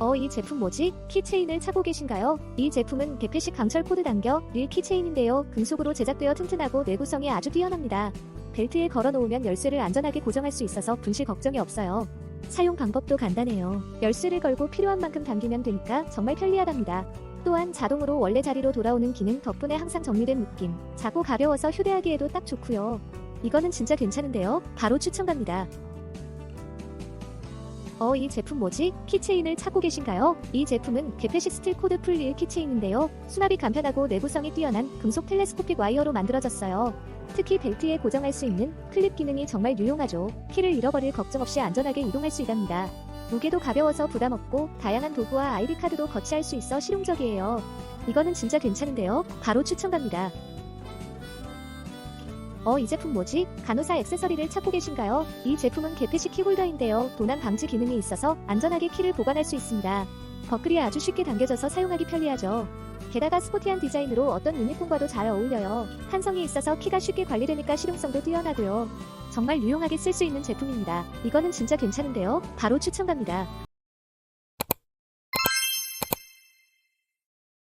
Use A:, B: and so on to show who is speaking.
A: 어, 이 제품 뭐지? 키체인을 차고 계신가요? 이 제품은 개폐식 강철 코드 당겨 릴 키체인인데요. 금속으로 제작되어 튼튼하고 내구성이 아주 뛰어납니다. 벨트에 걸어 놓으면 열쇠를 안전하게 고정할 수 있어서 분실 걱정이 없어요. 사용 방법도 간단해요. 열쇠를 걸고 필요한 만큼 당기면 되니까 정말 편리하답니다. 또한 자동으로 원래 자리로 돌아오는 기능 덕분에 항상 정리된 느낌. 작고 가벼워서 휴대하기에도 딱 좋고요. 이거는 진짜 괜찮은데요. 바로 추천 갑니다. 어, 이 제품 뭐지? 키체인을 찾고 계신가요? 이 제품은 개폐식 스틸 코드 풀릴 키체인인데요. 수납이 간편하고 내구성이 뛰어난 금속 텔레스코픽 와이어로 만들어졌어요. 특히 벨트에 고정할 수 있는 클립 기능이 정말 유용하죠. 키를 잃어버릴 걱정 없이 안전하게 이동할 수 있답니다. 무게도 가벼워서 부담 없고 다양한 도구와 아이디 카드도 거치할 수 있어 실용적이에요. 이거는 진짜 괜찮은데요. 바로 추천 갑니다. 어, 이 제품 뭐지? 간호사 액세서리를 찾고 계신가요? 이 제품은 개폐식 키홀더인데요. 도난 방지 기능이 있어서 안전하게 키를 보관할 수 있습니다. 버클이 아주 쉽게 당겨져서 사용하기 편리하죠. 게다가 스포티한 디자인으로 어떤 유니폼과도 잘 어울려요. 탄성이 있어서 키가 쉽게 관리되니까 실용성도 뛰어나고요. 정말 유용하게 쓸 수 있는 제품입니다. 이거는 진짜 괜찮은데요. 바로 추천 갑니다.